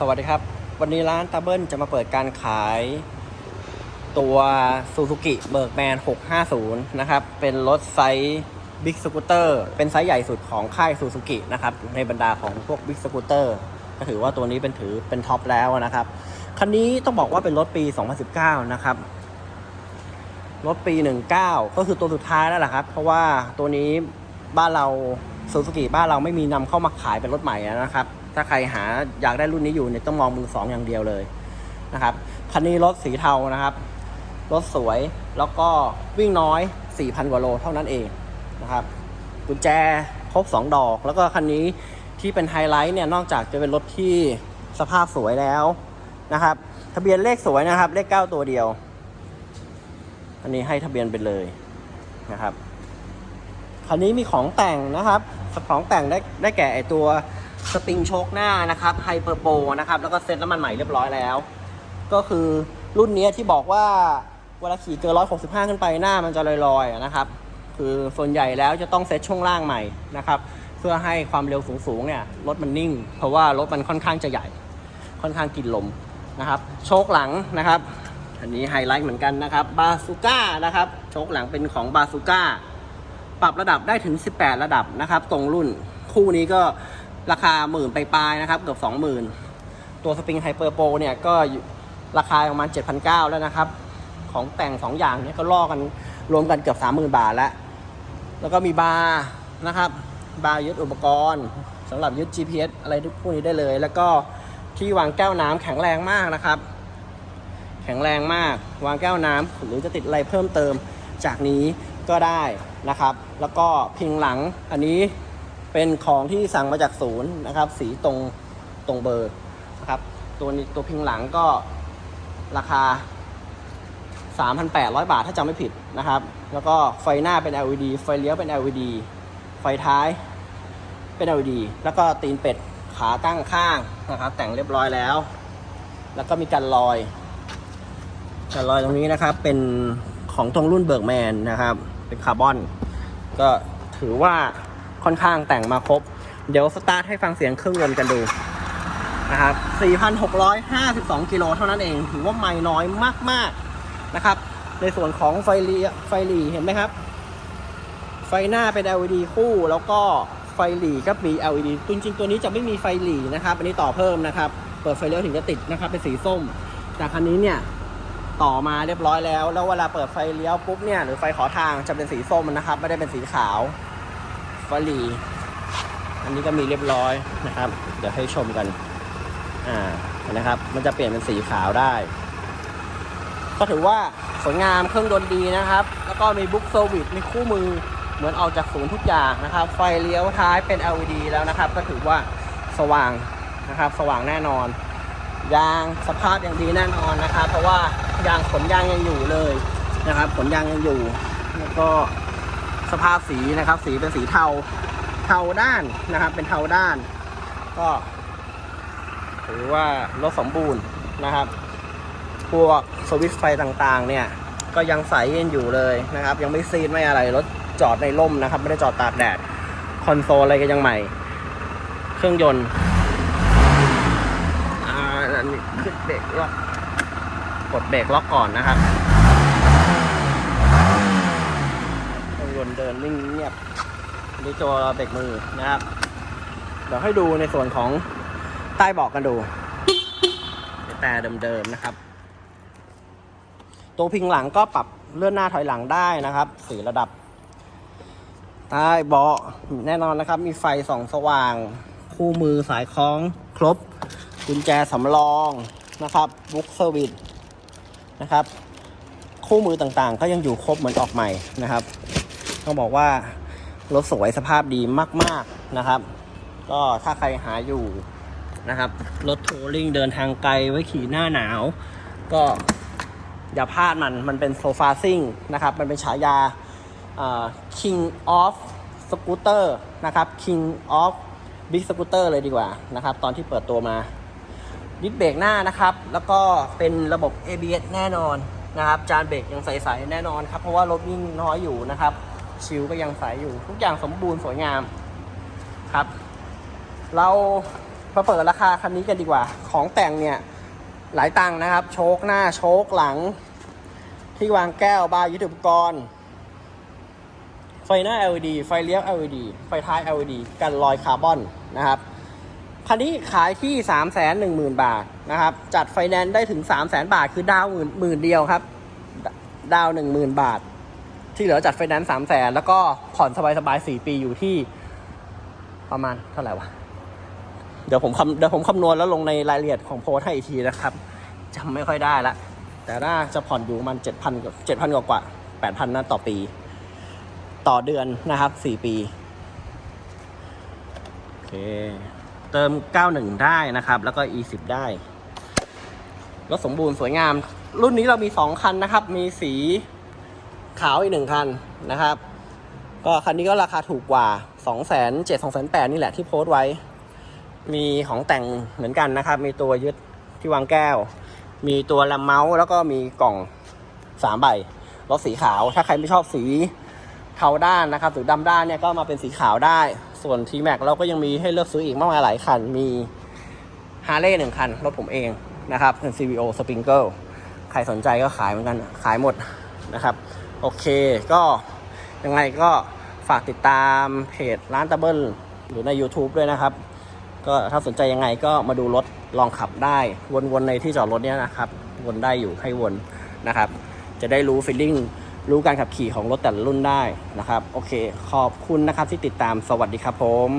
สวัสดีครับ วันนี้ร้านตาเบิลจะมาเปิดการขายตัว Suzuki Bergman 650 นะครับ เป็นรถไซส์บิ๊กสกูตเตอร์เป็นไซส์ใหญ่สุดของค่าย Suzuki นะครับ ในบรรดาของพวกบิ๊กสกูตเตอร์ก็ถือว่าตัวนี้เป็นถือเป็นท็อปแล้วนะครับ คันนี้ต้องบอกว่าเป็นรถปี 2019 นะครับ รถปี 19 ก็คือตัวสุดท้ายแล้วแหละครับ เพราะว่าตัวนี้บ้านเราซูซูกิบ้านเราไม่มีนำเข้ามาขายเป็นรถใหม่นะครับ ถ้าใครหาอยากได้รุ่นนี้อยู่เนี่ยต้องมองมือสองอย่างเดียวเลยนะครับคันนี้รถสีเทานะครับ รถสวยแล้วก็วิ่งน้อย 4,000 กว่าโลเท่านั้นเองนะครับกุญแจครบ 2 ดอก แล้วก็คันนี้ที่เป็นไฮไลท์เนี่ยนอกจากจะเป็นรถที่สภาพสวยแล้วนะครับทะเบียนเลขสวยนะครับ เลข 9 ตัวเดียว อันนี้ให้ทะเบียนไปเลยนะครับคันนี้มีของแต่งนะครับ ของแต่งได้ได้แก่ไอตัว สปริงโชคหน้านะครับไฮเปอร์โปนะครับแล้วก็เซ็ตน้ำมันใหม่เรียบร้อยแล้ว ก็คือรุ่นนี้ที่บอกว่าเวลาขี่เกิน165ขึ้นไปหน้ามันจะลอยๆอะนะครับ คือส่วนใหญ่แล้วจะต้องเซ็ตช่วงล่างใหม่นะครับเพื่อให้ความเร็วสูงๆเนี่ยรถมันนิ่ง เพราะว่ารถมันค่อนข้างจะใหญ่ ค่อนข้างกินลมนะครับ โชคหลังนะครับ อันนี้ไฮไลท์เหมือนกันนะครับบาซูก้านะครับโชคหลังเป็นของบาซูก้าปรับระดับได้ถึง 18 ระดับนะครับ ตรงรุ่นคู่นี้ก็ ราคาหมื่นไปลายๆนะครับ เกือบ 20,000 ตัวสปริงไฮเปอร์โปรเนี่ยก็ราคาประมาณ 7,900 แล้วนะครับ ของแต่ง 2 อย่างเนี่ยก็ล่อกันรวมกันเกือบ 30,000 บาทแล้ว แล้วก็มีบาร์นะครับ บาร์ยึดอุปกรณ์สำหรับยึด GPS อะไรทุกพวกนี้ได้เลย แล้วก็ที่วางแก้วน้ำแข็งแรงมากนะครับ แข็งแรงมาก วางแก้วน้ำหรือจะติดอะไรเพิ่มเติมจากนี้ก็ได้นะครับ แล้วก็พิงหลังอันนี้ เป็นของที่สั่งมาจากศูนย์นะครับ สีตรงตรงเบอร์นะครับ ตัวนี้ตัวพิงหลังก็ราคา 3,800 บาทถ้าจำไม่ผิดนะครับ แล้วก็ไฟหน้าเป็น LED ไฟเลี้ยวเป็น LED ไฟท้ายเป็น LED แล้วก็ตีนเป็ดขาตั้งข้างนะครับ แต่งเรียบร้อยแล้ว แล้วก็มีกันรอยกันรอยตรงนี้นะครับเป็นของตรงรุ่นเบิร์กแมนนะครับ เป็นคาร์บอน ก็ถือว่า ค่อนข้างแต่งมาครบ เดี๋ยวสตาร์ทให้ฟังเสียงเครื่องยนต์กันดูนะครับ 4,652 กิโลเท่านั้นเอง ถือว่าไม่น้อยมากๆนะครับ ในส่วนของไฟลีไฟลีเห็นไหมครับ ไฟหน้าเป็น LED คู่แล้วก็ไฟหลีก็มี LED จริงๆตัวนี้จะไม่มีไฟหลีนะครับ อันนี้ต่อเพิ่มนะครับ เปิดไฟเลี้ยวถึงจะติดนะครับ เป็นสีส้ม แต่คันนี้เนี่ยต่อมาเรียบร้อยแล้ว แล้วเวลาเปิดไฟเลี้ยวปุ๊บเนี่ยหรือไฟขอทางจะเป็นสีส้มนะครับ ไม่ได้เป็นสีขาว ฟหลี อันนี้ก็มีเรียบร้อยนะครับ เดี๋ยวให้ชมกันอ่านะครับ มันจะเปลี่ยนเป็นสีขาวได้ ก็ถือว่าสวยงามเครื่องดนตรีนะครับ แล้วก็มีบุ๊กเซอร์วิสมีคู่มือเหมือนออกจากศูนย์ทุกอย่างนะครับ ไฟเลี้ยวท้ายเป็น LED แล้วนะครับ ก็ถือว่าสว่างนะครับ สว่างแน่นอน ยางสภาพยังดีแน่นอนนะครับ เพราะว่ายางขนยางยังอยู่เลยนะครับ ขนยางยังอยู่ แล้วก็ สภาพสีนะครับ สีเป็นสีเทาเทาด้านนะครับ เป็นเทาด้าน ก็ถือว่ารถสมบูรณ์นะครับ พวกสวิตช์ไฟต่างๆ เนี่ย ก็ยังใสเยังอยู่เลยนะครับ ยังไม่ซีดไม่อะไรรถจอดในร่มนะครับ ไม่ได้จอดตากแดดคอนโซลอะไรก็ยังใหม่ เครื่องยนต์อ่าอันนี้ขึ้นเบรกล็อกกดเบรกล็อกก่อนนะครับ เครื่องย นต์เดินนิ่งเงียบอันนี่ตัวเบรกมือนะครับ เดี๋ยวให้ดูในส่วนของใต้เบอกกันดูแต่เดิมๆนะครับตัวพิงหลังก็ปรับเลื่อนหน้าถอยหลังได้นะครับสี่ระดับใต้เบาะแน่นอนนะครับ มีไฟส่องสว่าง คู่มือสายคล้องครบ กุญแจสำรองนะครับบุ๊กเซอร์วิสนะครับ คู่มือต่างๆ ก็ยังอยู่ครบเหมือนออกใหม่นะครับ ต้องบอกว่ารถสวยสภาพดีมาก ๆนะครับ ก็ถ้าใครหาอยู่นะครับ รถทัวริงเดินทางไกลไว้ขี่หน้าหนาว ก็อย่าพลาดมัน มันเป็นโซฟาซิ่งนะครับ มันเป็นฉายาอ่า King of Scooter นะครับ King of Big Scooter เลยดีกว่านะครับ ตอนที่เปิดตัวมาดิสเบรกหน้านะครับ แล้วก็เป็นระบบ ABS แน่นอนนะครับ จานเบรกยังใสๆแน่นอนครับ เพราะว่ารถวิ่งน้อยอยู่นะครับ ชิลก็ยังใสอยู่ ทุกอย่างสมบูรณ์สวยงามครับ เรามาเปิดราคาคันนี้กันดีกว่า ของแต่งเนี่ยหลายตังค์นะครับ โชคหน้าโชคหลัง ที่วางแก้วบาร์ยุทธอุปกรณ์ ไฟหน้า LED ไฟเลี้ยว LED ไฟท้าย LED กันรอยคาร์บอนนะครับคันนี้ขายที่ 3 1 0 0 0 0 บาทนะครับ จัดไฟแนนซ์ได้ถึง 3 0 0 0 0 0 บาท คือดาวหมื่นหมื่นเดียวครับ ดาว 10,000 บาท ที่เหลือจัดไฟแนนซ์3 0 0 0 0 0แล้วก็ผ่อนสบายๆ4ปีอยู่ที่ประมาณเท่าไหร่วะ เดี๋ยวผมคำเดี๋ยวผมคำนวณแล้วลงในรายละเอียดของโพสให้อีกทีนะครับจำไม่ค่อยได้ละ แต่น่าจะผ่อนอยู่ประมันเจ็ดพันเจ็ดพันกว่าแปดพันนะต่อปี ต่อเดือนนะครับสี่ปีโอเคเติม 91 ได้นะครับ แล้วก็ E10 ได้รถสมบูรณ์สวยงาม รุ่นนี้เรามี 2 คันนะครับ มีสี ขาวอีกหนึ่งคันนะครับ ก็คันนี้ก็ราคาถูกกว่า 2 7 0 0 0 2 8 0 0นี่แหละที่โพสต์ไว้ มีของแต่งเหมือนกันนะครับ มีตัวยึดที่วางแก้ว มีตัวแรมเมาส์แล้วก็มีกล่องสามใบรถสีขาว ถ้าใครไม่ชอบสีเทาด้านนะครับหรือดำด้านเนี่ยก็มาเป็นสีขาวได้ ส่วน T Max เราก็ยังมีให้เลือกซื้ออีกมากมายหลายคัน มี h a r l e y หนึ่งคัน รถผมเองนะครับเป็น CVO Sprinkle ใครสนใจก็ขายเหมือนกัน ขายหมดนะครับ โอเค ก็ยังไงก็ฝากติดตามเพจร้านตะเบิลหรือใน YouTube ด้วยนะครับ ก็ถ้าสนใจยังไงก็มาดูรถลองขับได้ วนๆในที่จอดรถเนี้ยนะครับ วนได้อยู่ให้วนนะครับ จะได้รู้ฟีลลิ่งรู้การขับขี่ของรถแต่ละรุ่นได้นะครับ โอเค ขอบคุณนะครับที่ติดตามสวัสดีครับผม